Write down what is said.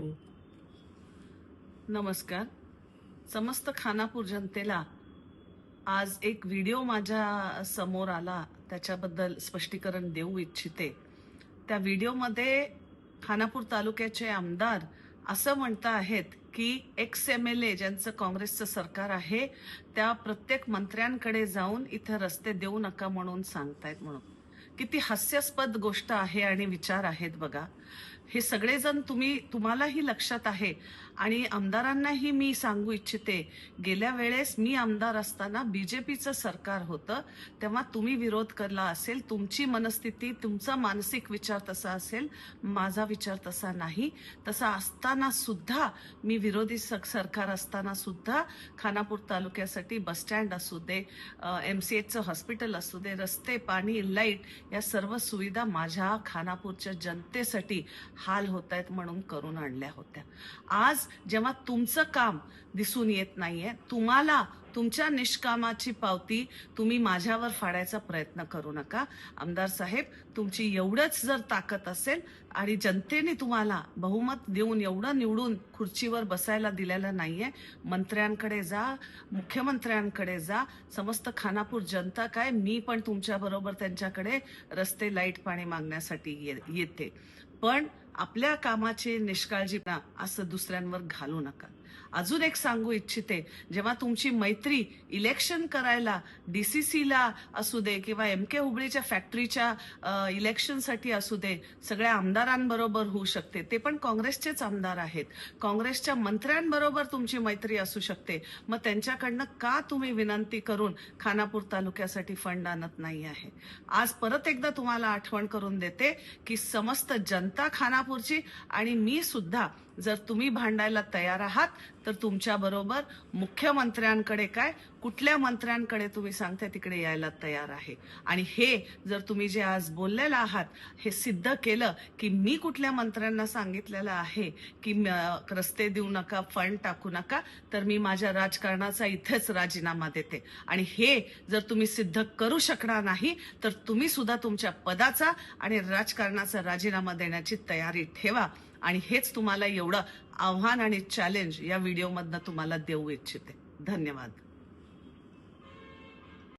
हं. नमस्कार. समस्त खानापूर जनतेला आज एक व्हिडिओ माझ्यासमोर आला त्याच्याबद्दल स्पष्टीकरण देऊ इच्छिते. त्या व्हिडिओमध्ये खानापूर तालुक्याचे आमदार असं म्हणता आहेत की एक्स एम एल ए ज्यांचं काँग्रेसचं सरकार आहे त्या प्रत्येक मंत्र्यांकडे जाऊन इथं रस्ते देऊ नका म्हणून सांगतायत म्हणून. किती हास्यास्पद गोष्ट आहे आणि विचार आहेत बघा. हे सगळेजण तुम्ही तुम्हालाही लक्षात आहे. आणि आमदारांनाही मी सांगू इच्छिते गेल्या वेळेस मी आमदार असताना बीजेपीचं सरकार होतं तेव्हा तुम्ही विरोध केला असेल तुमची मनस्थिती तुमचा मानसिक विचार तसा असेल माझा विचार तसा नाही. तसा असताना सुद्धा मी विरोधी स- सरकार असताना सुद्धा खानापूर तालुक्यासाठी बसस्टँड असू दे एम सी एचचं हॉस्पिटल असू दे रस्ते पाणी लाइट या सर्व सुविधा माझ्या खानापूरच्या जनतेसाठी हाल होत आहेत म्हणून करून आणल्या होत्या. आज जेव्हा तुमचं काम दिसून येत नाहीये तुम्हाला तुमच्या निष्कामाची पावती तुम्ही माझ्यावर फाडायचा प्रयत्न करू नका. आमदार साहेब तुमची एवढंच जर ताकद असेल आणि जनतेने तुम्हाला बहुमत देऊन एवढं निवडून खुर्चीवर बसायला दिलेलं नाहीये मंत्र्यांकडे जा मुख्यमंत्र्यांकडे जा समस्त खानापूर जनता काय मी पण तुमच्याबरोबर त्यांच्याकडे रस्ते लाइट पाणी मागण्यासाठी ये- येते. पण आपल्या कामाची निष्काळजीपणा असं दुसऱ्यांवर घालू नका. अजून एक सांगू इच्छिते. जेव्हा तुमची मैत्री इलेक्शन करायला डी सी सीला असू दे किंवा एम के हुबळीच्या फॅक्टरीच्या इलेक्शनसाठी असू दे सगळ्या आमदारांबरोबर होऊ शकते. ते पण काँग्रेसचेच आमदार आहेत. काँग्रेसच्या मंत्र्यांबरोबर तुमची मैत्री असू शकते. मग त्यांच्याकडनं का तुम्ही विनंती करून खानापूर तालुक्यासाठी फंड आणत नाही आहे? आज परत एकदा तुम्हाला आठवण करून देते की समस्त जनता खानापूरची आणि मी सुद्धा जर तुम्ही भांडायला तयार आहात तर तुमच्या बरोबर मुख्यमंत्र्यांकडे काय कुठल्या मंत्र्यांकडे तुम्ही सांगते तिकडे यायला तयार आहे? आणि हे जर तुम्ही जे आज बोललेलं आहात हे सिद्ध केलं की मी कुठल्या मंत्र्यांना सांगितलेलं आहे की रस्ते देऊ नका फंड टाकू नका तर मी माझ्या राजकारणाचा इथेच राजीनामा देते. आणि हे जर तुम्ही सिद्ध करू शकणार नाही तर तुम्ही सुद्धा तुमच्या पदाचा आणि राजकारणाचा राजीनामा देण्याची तयारी ठेवा. आणि हेच तुम्हाला एवढं आव्हान आणि चॅलेंज या व्हिडिओमधनं तुम्हाला देऊ इच्छिते. धन्यवाद.